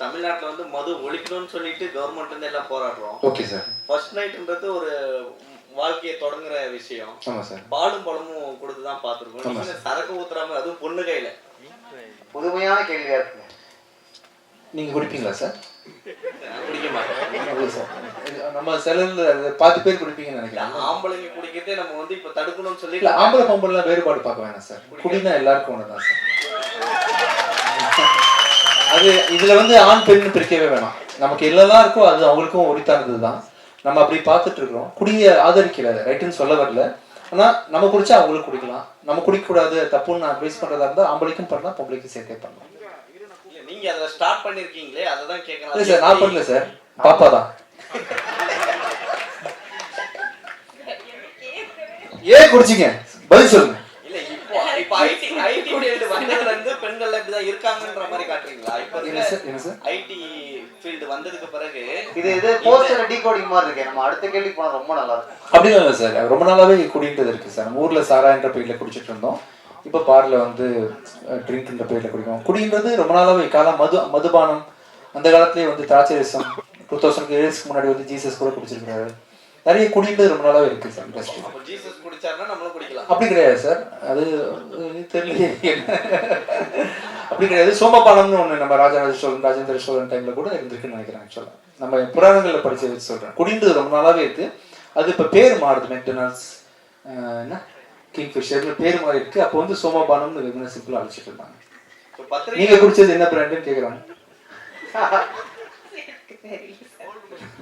தமிழ்நாட்டுல வந்து மது ஒழிக்கணும்னு சொல்லிட்டு கவர்மெண்ட் வந்து எல்லாம் போராடுறோம். ஓகே சார் ஃபர்ஸ்ட் நைட்ன்றது ஒரு வாழ்க்கையை தொடங்குற விஷயம். ஆமாம் சார் பாலும் பழமும் கொடுத்து தான் பார்த்துருக்கோம். ஆமா நீங்க சரக்கு ஊத்துறாம அதுவும் பொண்ணு கையில. புதுமையான கேள்வியா இருக்குங்க. நீங்கள் குடிப்பீங்களா சார் குடிக்க மாட்டேன். சார் நம்ம சிலரில் பாத்து பேர் குடிப்பீங்கன்னு நினைக்கிறேன். ஆம்பளைங்க குடிக்கிறதே நம்ம வந்து இப்ப தடுக்கணும்னு சொல்லி இல்லை ஆம்பளை பொம்பளைலாம் வேறுபாடு பார்க்க வேணாம் சார் குடினா எல்லாருக்கும் ஒன்று தான் சார் அது இதில் வந்து ஆண் பெண் பிரிக்கவே வேணாம். நமக்கு எல்லாம் இருக்கோ அது அவங்களுக்கும் உரித்தானது தான் நம்ம அப்படி பார்த்துட்டு இருக்கிறோம். குடியை ஆதரிக்கல ரைட்டுன்னு சொல்ல வரல. ஆனால் நம்ம குடிச்சா அவங்களும் குடிக்கலாம். நம்ம குடிக்கக்கூடாது தப்புன்னு அட்வைஸ் பண்ணுறதா இருந்தால் ஆம்பளைக்கும் பண்ணலாம் பொம்பளைக்கும் சேர்த்தே பண்ணலாம். இல்ல, நீங்க அதை ஸ்டார்ட் பண்ணிருக்கீங்களே அதை தான் இல்லை சார் நான் பண்ணல சார். பாப்பா தான். ஏன் குடிச்சிங்க? பதில் சொல்லுங்க. இப்போ ஐடி ஐடி ஃபீல்டு வந்ததுல இருந்து பெண்கள் இப்படிதான் இருக்காங்கன்ற மாதிரி காட்டுறீங்களா? இப்போ ஐடி ஃபீல்டு வந்ததுக்கு பிறகு இது இது போஸ்டர் டீகோடிங் மாதிரி இருக்கு நம்ம அடுத்த கேள்வி போனா ரொம்ப நல்லா இருக்கும். இல்லை சார். ரொம்ப நாளாவே குடின்றது இருக்கு சார். நம்ம ஊர்ல சாரான்ற பேர்ல குடிச்சிட்டு இருந்தோம். இப்போ பார்ல வந்து ட்ரிங்க்ன்ற பேர்ல குடிக்கும் குடின்றது ரொம்ப நாளாவே காலம் மது மதுபானம். அந்த காலத்திலேயே வந்து திராட்சரசம் டூ தௌசண்ட் இயர்ஸ்க்கு முன்னாடி வந்து ஜீசஸ் கூட குடிச்சிருக்காரு நிறைய குடின்றது ரொம்ப நாளாவே இருக்கு சார் இண்டஸ்ட்ரி அப்போ ஜீசஸ் குடிச்சாருன்னா நம்மளும் குடிக்கலாம். அப்படி கிடையாது சார் அது அஹ், தெரியலையே. அப்படி கிடையாது. சோமபானம்னு ஒண்ணு நம்ம ராஜராஜ சோழன் ராஜேந்திர சோழன் டைம்ல கூட இருந்திருக்குன்னு நினைக்கிறேன் ஆக்சுவலாக நம்ம புராணங்கள்ல படிச்சு வச்சு சொல்றேன். குடின்றது ரொம்ப நாளாவே இருக்கு. அது இப்ப பேர் மாறுது மெக்டொனால்ட்ஸ் என்ன? கிங்ஃபிஷர்னு பேர் மாறி இருக்கு. அப்போ வந்து சோமபானம்னு வெறும் சிம்பிளா அழைச்சிட்டு இருந்தாங்க. நீங்க குடிச்சது என்ன பிராண்டுன்னு கேக்குறாங்க.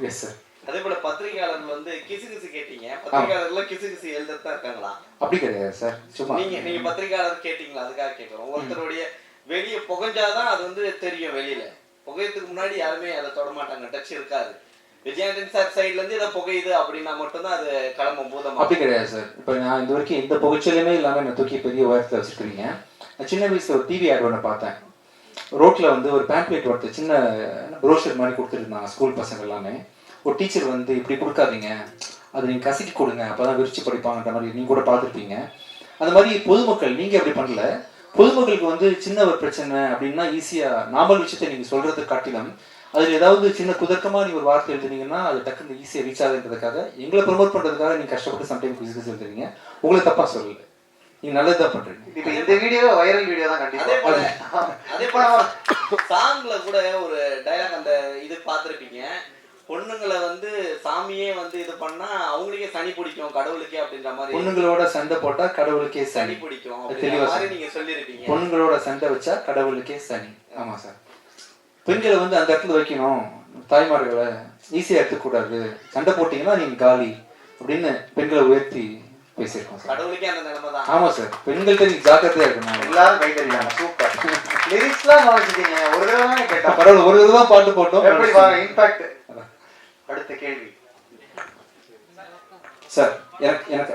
எஸ் சார் அதே போல பத்திரிகையாளர்கள் வந்து கிசு கிசு கேட்டீங்க. பத்திரிகையாளர்லாம் கிசு கிசு எழுதுறது தான் இருக்காங்களா? அப்படி கிடையாது சார். சும்மா. நீங்க நீங்க பத்திரிகையாளர் கேட்டீங்களா? அதுக்காக கேட்குறோம் ஒருத்தருடைய வெளியே புகைஞ்சாதான் அது வந்து தெரியும் வெளியில. புகையத்துக்கு முன்னாடி யாருமே அதை தொட மாட்டாங்க டச் இருக்காது. விஜயாண்டன் சார் சைடுல இருந்து இதை புகையுது அப்படின்னா மட்டும்தான் அது கிளம்பும் பூதமா அப்படி கிடையாது சார். இப்போ நான் இது வரைக்கும் எந்த புகைச்சலுமே இல்லாமல் என்னை தூக்கி பெரிய உயரத்தில் வச்சுருக்கீங்க நான் சின்ன வயசுல ஒரு டிவி ஆட் ஒன்று பார்த்தேன். ரோட்ல வந்து ஒரு பேம்ப்ளேட் ஒருத்தர் சின்ன ப்ரோஷர் மாதிரி கொடுத்துருந்தாங்க ஸ்கூல் பசங்க எல்லாமே. ஒரு டீச்சர் வந்து இப்படி கொடுக்காதீங்க. அது நீங்கள் கசக்கி கொடுங்க. அப்பதான் விரிச்சு படிப்பாங்கன்ற மாதிரி நீங்க கூட பார்த்துருப்பீங்க. அந்த மாதிரி பொதுமக்கள் நீங்க அப்படி பண்ணல. பொதுமக்களுக்கு வந்து சின்ன ஒரு பிரச்சனை அப்படின்னா ஈஸியா நாமல் விஷயத்தை நீங்க சொல்றது காட்டிலும். அதுல ஏதாவது சின்ன குதர்க்கமா நீங்க ஒரு வார்த்தை எழுதுனீங்கன்னா அது டக்குன்னு ஈஸியா ரீச் ஆகுன்றதுக்காக எங்களை ப்ரொமோட் பண்றதுக்காக நீங்க கஷ்டப்பட்டு சம்டைம் பிசினஸ் எழுதுறீங்க. உங்களை தப்பா சொல்லல. நீங்க நல்லதுதான் பண்றீங்க. இப்ப இந்த வீடியோ வைரல் வீடியோ தான் கண்டிப்பா. அதே போல சாங்ல கூட ஒரு டயலாக் அந்த இது பார்த்திருப்பீங்க. பொண்ணுங்களை வந்து சாமியே வந்து இது பண்ணா அவங்களுக்கே சனி பிடிக்கும் கடவுளுக்கே அப்படின்ற மாதிரி. பொண்ணுங்களோட சண்டை போட்டா கடவுளுக்கே சனி. பிடிக்கும் மாதிரி நீங்க சொல்லியிருப்பீங்க பொண்ணுங்களோட சண்டை வச்சா கடவுளுக்கே சனி. ஆமா சார். பெண்களை வந்து அந்த இடத்துல வைக்கணும். தாய்மார்களை ஈஸியா எடுத்துக்கூடாது சண்டை போட்டீங்கன்னா நீங்க காலி அப்படின்னு பெண்களை உயர்த்தி பேசியிருக்கோம் கடவுளுக்கே அந்த நிலைமை தான். ஆமா சார். பெண்கள்கிட்ட நீங்க ஜாக்கிரதையா இருக்கணும். எல்லாரும் கை தட்டிட்டாங்க சூப்பர். லிரிக்ஸ்லாம் கவனிச்சிட்டீங்க ஒரு தடவை பரவாயில்ல ஒரு இதுதான் பாட்டு போட்டோம். எப்படி இம்பாக்ட் கேள்வி. சார் எனக்கு எனக்கு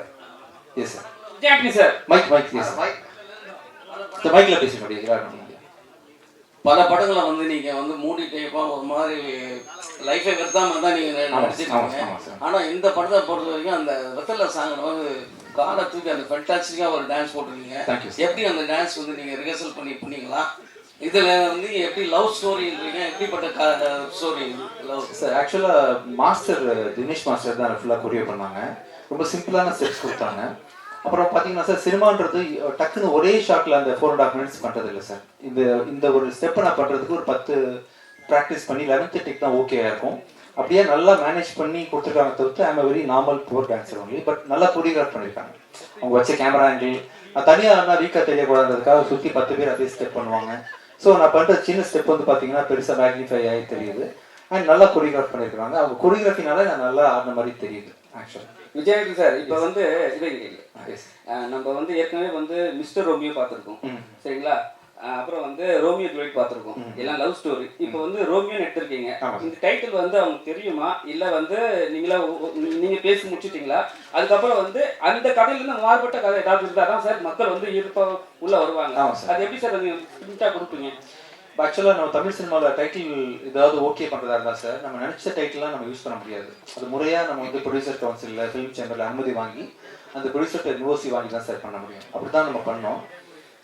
yes sir. Vijay Antony sir mike mike yes பேச பல படங்களை வந்து நீங்க வந்து மூடி டைப்பா ஒரு மாதிரி லைஃபை வெறுத்தாம தான் நீங்க ஆமா, நடிச்சிருக்கீங்க ஆமா, சார். ஆனா இந்த படத்தை பொறுத்த வரைக்கும் அந்த வெத்தல சாங்ல வந்து காலை தூக்கி அந்த ஃபென்டாஸ்டிக்கா ஒரு டான்ஸ் போட்டிருக்கீங்க. எப்படி அந்த டான்ஸ் வந்து நீங்க ரிஹர்சல் பண்ணி பண்ணீங்களா? இதுல வந்து எப்படி லவ் ஸ்டோரின்றீங்க? எப்படிப்பட்ட ஸ்டோரி லவ் சார் ஆக்சுவலாக மாஸ்டர் தினேஷ் மாஸ்டர் தான் ஃபுல்லாக கொரியர் பண்ணாங்க. ரொம்ப சிம்பிளான ஸ்டெப்ஸ் கொடுத்தாங்க. அப்புறம் பார்த்தீங்கன்னா சார் சினிமான்றது டக்குன்னு ஒரே ஷாட்டில் அந்த ஃபோர் அண்ட் ஹாஃப் மினிட்ஸ் பண்ணுறது இல்லை சார் இந்த இந்த ஒரு ஸ்டெப்பை நான் பண்ணுறதுக்கு ஒரு பத்து ப்ராக்டிஸ் பண்ணி லெவன்த்து டெக் தான் ஓகேயாக இருக்கும். அப்படியே நல்லா மேனேஜ் பண்ணி கொடுத்துருக்காங்க தவிர்த்து I'm very normal poor dancer only but நல்லா கொரியோகிராஃப் பண்ணியிருக்காங்க. அவங்க வச்ச கேமரா ஆங்கிள் நான் தனியாக இருந்தால் வீக்காக தெரியக்கூடாதுக்காக சுற்றி பத்து பேர் அப்படியே ஸ்டெப் பண்ணுவாங்க. ஸோ நான் பண்ணுற சின்ன ஸ்டெப் வந்து பார்த்தீங்கன்னா பெருசாக மேக்னிஃபை ஆகி தெரியுது. அண்ட் நல்லா கொரியோகிராஃப் பண்ணியிருக்காங்க அவங்க கொரியோகிராஃபினால நான் நல்லா ஆடின மாதிரி தெரியுது ஆக்சுவலாக விஜயாண்டி சார் இப்போ வந்து நம்ம வந்து ஏற்கனவே வந்து மிஸ்டர் ரோமியோ பார்த்துருக்கோம். சரிங்களா? அப்புறம் வந்து ரோமியோ ஜூலியட் பார்த்துருக்கோம். எல்லாம் லவ் ஸ்டோரி. இப்போ வந்து ரோமியோ எடுத்திருக்கீங்க. இந்த டைட்டில் வந்து அவங்களுக்கு தெரியுமா? இல்லை வந்து நீங்களா ஒ- ஒ- நீங்க பேசி முடிச்சிட்டீங்களா? அதுக்கப்புறம் வந்து அந்த கதையில இருந்து மாறுபட்ட கதை ஏதாவது இருந்தால் தான் சார் மக்கள் வந்து இருப்ப உள்ள வருவாங்க. அது எப்படி சார் நீங்க பிரிண்டா கொடுப்பீங்க? ஆக்சுவலாக நம்ம தமிழ் சினிமாவில் டைட்டில் ஏதாவது ஓகே பண்ணுறதா இருந்தால் சார் நம்ம நினச்ச டைட்டில்லாம் நம்ம யூஸ் பண்ண முடியாது. அது முறையாக நம்ம வந்து ப்ரொடியூசர் கவுன்சிலில் ஃபிலிம் சேம்பரில் அனுமதி வாங்கி அந்த ப்ரொடியூசர்கிட்ட யூஓசி வாங்கி தான் சார் பண்ண முடியும். அப்படி தான் நம்ம பண்ணோம்.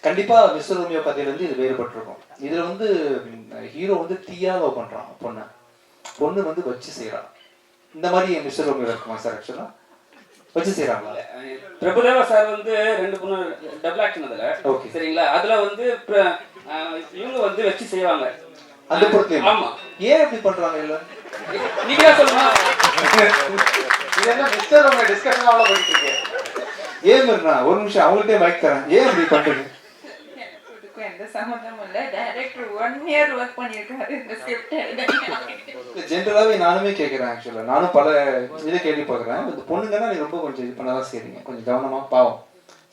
கண்டிப்பா மிஸ்டர் ரோமியோ கதையிலேருந்து இது வேறுபட்டிருக்கும். இதுல வந்து ஹீரோ வந்து தீயா லவ் பண்றான் பொண்ணை. பொண்ணு வந்து வச்சு செய்றான். இந்த மாதிரி மிஸ்டர் ரோமியோ இருக்குமா சார் ஆக்சுவலா வச்சு செய்றாங்களா? பிரபுதேவா சார் வந்து ரெண்டு பொண்ணு டபுள் ஆக்ஷன் அதுல. Okay. சரிங்களா? அதுல வந்து இவங்க வந்து வச்சு செய்வாங்க. அந்த பொறுத்து ஆமா. ஏன் இப்படி பண்றாங்க இல்ல நீங்க சொல்லணும் இது என்ன மிஸ்டர் உங்க டிஸ்கஷன் அவ்வளவு போயிட்டு இருக்கு. ஏன் ஒரு நிமிஷம் அவங்கள்ட்டே மைக் தரேன். ஏன் இப்படி பண்றீங்க? எந்த சம்மந்தமும் இல்லை. டைரக்டர் ஒன் இயர் ஒர்க் பண்ணியிருக்காரு இந்த ஸ்கிரிப்ட் ஜென்ரலாகவே நானுமே கேட்குறேன் ஆக்சுவலாக நானும் பல இதை கேள்விப்படுறேன். இந்த பொண்ணுங்கன்னா நீ ரொம்ப கொஞ்சம் இது பண்ண தான் செய்றீங்க. கொஞ்சம் கவனமாக பாவம்.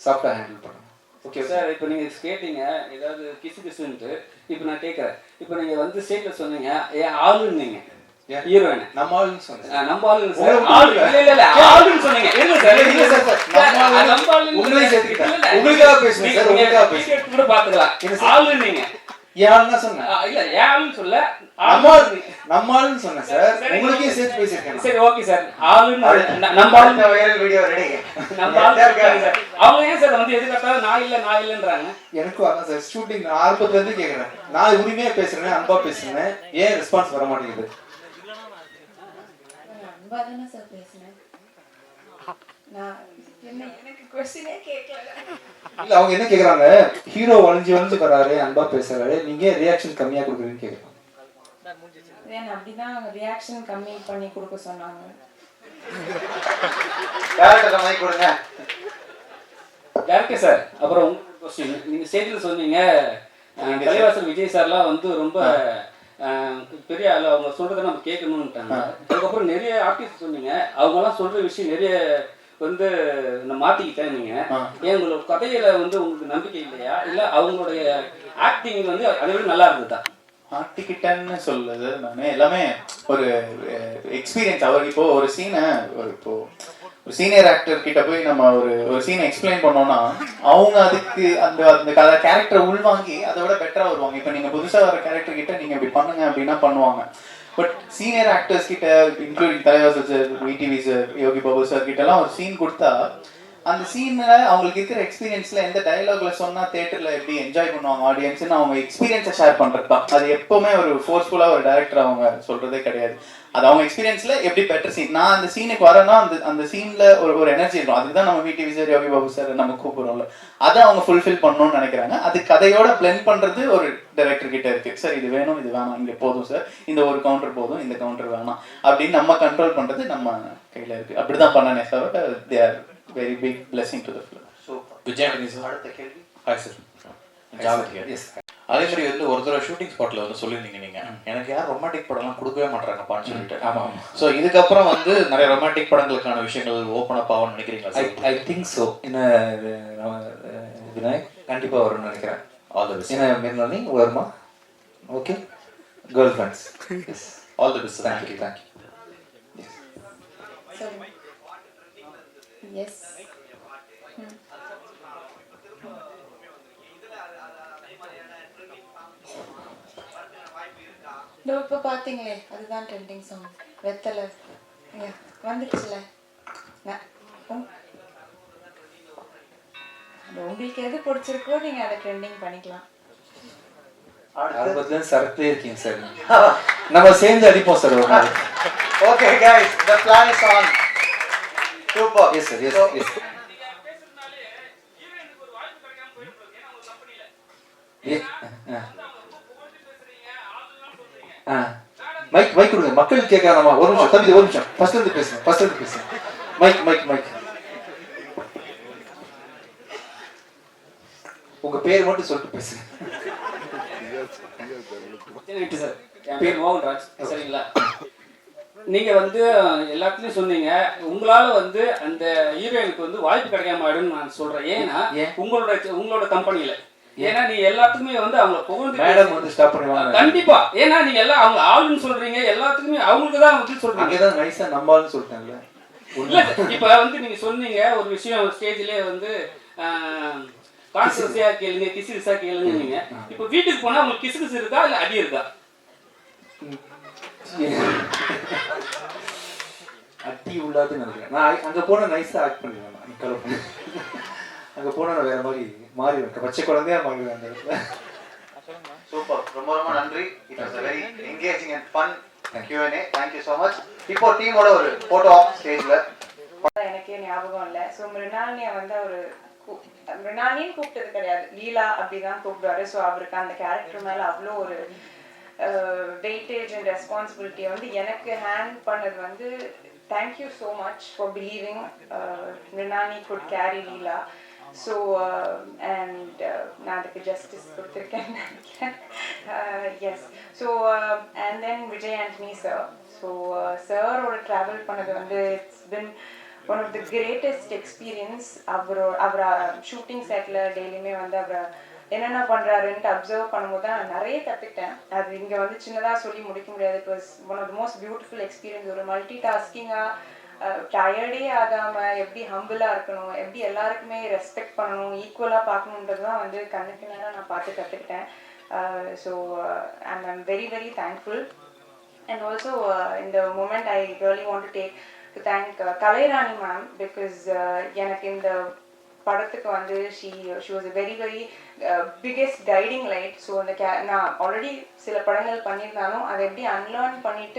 சாஃப்டாக ஹேண்டில் பண்ணுங்க. ஓகே சார் இப்போ நீங்க கேட்டீங்க ஏதாவது கிசு கிசுன்ட்டு இப்போ நான் கேட்கறேன் இப்போ நீங்க வந்து ஸ்டேட்ல சொன்னீங்க ஏன் ஆளுன்னீங்க? ஹீரோயின் நம்ம ஆளுன்னு சொன்னேன். நம்ம ஆளுங்க சார் உங்களை ஆளு இல்ல இல்ல இல்ல. ஆளுன்னு சொன்னீங்க. இருங்க சார் இல்ல சார், சார், நம்ம ஆளு- நம்ம ஆளுன்னு உங்களையும் சேர்த்துக்கிட்டேன். இல்ல, இல்ல. உங்களுக்காக பேசுனேன் நீங்க- சார், உங்களுக்காக கூட பாத்துக்கலாம். யாருன்னா சொன்னேன். இல்ல சொல்ல நம்ம நம்ம ஆளுன்னு சொன்னேன் சார் உங்களுக்கே. சேர்த்து பேசியிருக்கேன். சரி ஓகே சார் ஆளுன்னு நம்ம ஆளு அடுத்த வைரல் வீடியோ ரெடி நம்ம ஆளு சார். அவங்க ஏன் சார் வந்து எதுக்கட்டாலும் நான் இல்ல நான் இல்லன்றாங்க. எனக்கும் அதான் சார் ஷூட்டிங் ஆரம்பத்துல இருந்து கேட்குறேன். நான் உரிமையா பேசுறேன் அன்பா பேசுறேன். ஏன் ரெஸ்பான்ஸ் வர மாட்டேங்குது அன்பா தானே சார் பேசினேன் நான் என்ன எனக்கு கொஸ்டினே கேட்கல இல்ல அவங்க என்ன கேக்குறாங்க? ஹீரோ வளைஞ்சு வளைஞ்சு வராரு அன்பா பேசுறாரு. நீங்க ரியாக்ஷன் கம்மியா கொடுக்குறீங்கன்னு கேக்குறாங்க. ஏன் அப்படிதான் ரியாக்ஷன் கம்மி பண்ணி கொடுக்க சொன்னாங்க. டேரக்டர் மைக் கொடுங்க. டேரக்டர் சார் அப்புறம் உங்க கொஸ்டின் நீங்க ஸ்டேஜில் சொன்னீங்க தலைவாசல் விஜய் சார்லாம் வந்து ரொம்ப பெரிய ஆளு அவங்க சொல்றதை நம்ம கேட்கணும்ட்டாங்க அதுக்கப்புறம் நிறைய ஆர்டிஸ்ட் சொன்னீங்க. அவங்கெல்லாம் சொல்ற விஷயம் நிறைய வந்து நான் மாத்திக்கிட்டேன் நீங்க. ஏன் உங்களோட கதையில வந்து உங்களுக்கு நம்பிக்கை இல்லையா? இல்ல அவங்களுடைய ஆக்டிங் வந்து அதை விட நல்லா இருந்ததா? மாட்டிக்கிட்டேன்னு சொல்லுது நான். எல்லாமே ஒரு எக்ஸ்பீரியன்ஸ் அவர் இப்போ ஒரு சீனை ஒரு இப்போ ஒரு சீனியர் ஆக்டர் கிட்ட போய் நம்ம ஒரு ஒரு சீனை எக்ஸ்பிளைன் பண்ணோம்னா அவங்க அதுக்கு அந்த அந்த கதை கேரக்டரை உள்வாங்கி அதை விட பெட்டரா வருவாங்க. இப்போ நீங்கள் புதுசாக வர கேரக்டர் கிட்ட நீங்கள் இப்படி பண்ணுங்க அப்படின்னா பண்ணுவாங்க. பட் சீனியர் ஆக்டர்ஸ் கிட்ட including தலைவாசர் sir VTV sir Yogi Babu sir கிட்டலாம் ஒரு சீன் கொடுத்தா அந்த சீன்ல அவங்களுக்கு இருக்கிற எக்ஸ்பீரியன்ஸ்ல எந்த டயலாக்ல சொன்னா தேட்டர்ல எப்படி என்ஜாய் பண்ணுவாங்க ஆடியன்ஸ்னு அவங்க எக்ஸ்பீரியன்ஸை ஷேர் பண்றது தான் அது எப்பவுமே ஒரு ஃபோர்ஸ்ஃபுல்லா ஒரு டேரக்டர் அவங்க சொல்றதே கிடையாது. அது அவங்க எக்ஸ்பீரியன்ஸ்ல எப்படி பெட்டர் சீன் நான் அந்த சீனுக்கு வரேன்னா அந்த அந்த சீன்ல ஒரு ஒரு எனர்ஜி இருக்கும். அதுதான் நம்ம வீட்டு விஜய் யோகி பாபு சார் நம்ம கூப்பிடுறோம்ல. அதை அவங்க ஃபுல்ஃபில் பண்ணணும்னு நினைக்கிறாங்க. அது கதையோட பிளெண்ட் பண்றது ஒரு டைரக்டர் கிட்ட இருக்கு. சார் இது வேணும் இது வேணாம். இங்க போதும் சார் இந்த ஒரு கவுண்டர் போதும். இந்த கவுண்டர் வேணாம். அப்படின்னு நம்ம கண்ட்ரோல் பண்றது நம்ம கையில இருக்கு. அப்படிதான் பண்ணனே தவிர big blessing to the film super Vijay அடுத்த கேள்வி ஹாய் சார் எஸ் அதே மாதிரி வந்து ஒரு தடவை ஷூட்டிங் ஸ்பாட்ல வந்து சொல்லியிருந்தீங்க நீங்க. எனக்கு யாரும் ரொமான்டிக் படம்லாம் கொடுக்கவே மாட்டாங்கப்பான்னு சொல்லிட்டு. ஆமா ஸோ இதுக்கப்புறம் வந்து நிறைய ரொமான்டிக் படங்களுக்கான விஷயங்கள் ஓப்பன் அப் ஆகும்னு நினைக்கிறீங்களா ஐ திங்க் ஸோ என்ன விநாயக் கண்டிப்பா வரும்னு நினைக்கிறேன். ஆல் தி பெஸ்ட் என்ன மிர்னாலி வருமா? Okay girl friends all the best thank you thank you yes இதோ இப்போ பார்த்தீங்களே அதுதான் ட்ரெண்டிங் சாங் வெத்தலை. வந்துடுச்சுல. அது உங்களுக்கு எது பிடிச்சிருக்கோ நீங்கள் அதை ட்ரெண்டிங் பண்ணிக்கலாம். அடுத்து ஆரம்பத்துல சரக்குலே இருக்கீங்க சார். நம்ம சேர்ந்து அடிப்போம் sir okay guys the plan is on super yes sir yes yes mike mike கொடுங்க மக்கள் கேட்கறாமா ஒரு நிமிஷம் தம்பி ஒரு நிமிஷம் ஃபர்ஸ்ட் இருந்து பேசுங்க ஃபர்ஸ்ட் இருந்து பேசுங்க மைக் மைக் மைக் உங்க பேர் மட்டும் சொல்லிட்டு பேசுங்க பேர் மோகன்ராஜ் சரிங்களா நீங்க வந்து எல்லாத்துலயும் சொன்னீங்க உங்களால வந்து அந்த ஹீரோயினுக்கு வந்து வாய்ப்பு கிடைக்காம ஆயிடும்னு நான் சொல்றேன். ஏன்னா ஏன்? உங்களோட உங்களோட கம்பெனில ஏன்னா நீ எல்லாத்துக்குமே வந்து அவங்க புகழ்ந்து மேடம் வந்து ஸ்டாப் பண்ணுவாங்க கண்டிப்பா. ஏன்னா நீங்க எல்லாம் அவங்க ஆளுன்னு சொல்றீங்க எல்லாத்துக்குமே அவங்களுக்கு தான் வந்து சொல்றீங்க. அங்கேதான் நைஸா நம்பாலும் சொல்லிட்டாங்கல்ல? இல்ல இப்ப வந்து நீங்க சொன்னீங்க ஒரு விஷயம் ஸ்டேஜ்லயே வந்து கான்சரஸியா கேளுங்க கிசு கேளுங்க நீங்க. இப்ப வீட்டுக்கு போனா உங்களுக்கு கிசு கிசு இருக்கா இல்ல அடி இருக்கா? அட்டி உள்ளாதுன்னு நினைக்கிறேன். நான் அங்க போனா நைஸா ஆக்ட் பண்ணிடுவேன் நான். கலர் பண்ணி. அங்கே போனால் நான் வேற மாதிரி மாறிடுவேன் பச்சை குழந்தையா மாறிடுவேன் அந்த இடத்துல. சூப்பர். ரொம்ப ரொம்ப நன்றி. It was very engaging and fun Q&A thank you so much. இப்போ டீமோட ஒரு போட்டோ ஆஃப் ஸ்டேஜ்ல எனக்கே ஞாபகம் இல்லை. ஸோ மிருணாலினியை வந்து அவர் மிருணாலின்னு கூப்பிட்டது கிடையாது. லீலா அப்படிதான் கூப்பிடுவாரு. ஸோ அவருக்கு அந்த கேரக்டர் மேல அவ்வளோ ஒரு வெயிட்டேஜ் அண்ட் ரெஸ்பான்சிபிலிட்டியை வந்து எனக்கு ஹேண்ட் பண்ணது வந்து thank you so much for believing Mirnalini good carry Leela so and நான் அதுக்கு ஜஸ்டிஸ் கொடுத்துருக்கேன்னு நினைக்கிறேன் yes so and then Vijay Antony sir so சாரோட ட்ராவல் பண்ணது வந்து it's been one of the greatest experience அவரோ அவரை ஷூட்டிங் செட்டில் டெய்லியுமே வந்து அவரை என்னென்ன பண்ணுறாருன்ட்டு அப்சர்வ் பண்ணும்போது தான் நான் நிறைய கற்றுக்கிட்டேன் அது இங்கே வந்து சின்னதாக சொல்லி முடிக்க முடியாது. It was one of the most beautiful experience ஒரு மல்டி டாஸ்கிங்காக டயர்டே ஆகாமல் எப்படி ஹம்பிளாக இருக்கணும் எப்படி எல்லாருக்குமே ரெஸ்பெக்ட் பண்ணணும் ஈக்குவலாக பார்க்கணுன்றது தான் வந்து கண்ணுக்கு நேரம் நான் பார்த்து கற்றுக்கிட்டேன் so I'm I'm very very thankful and also இந்த moment I really want to take to thank Kalairani ma'am because எனக்கு இந்த படத்துக்கு வந்து she she was very very biggest guiding light so அந்த கே நான் ஆல்ரெடி சில படங்கள் பண்ணியிருந்தாலும் அதை எப்படி அன்லேர்ன் பண்ணிட்டு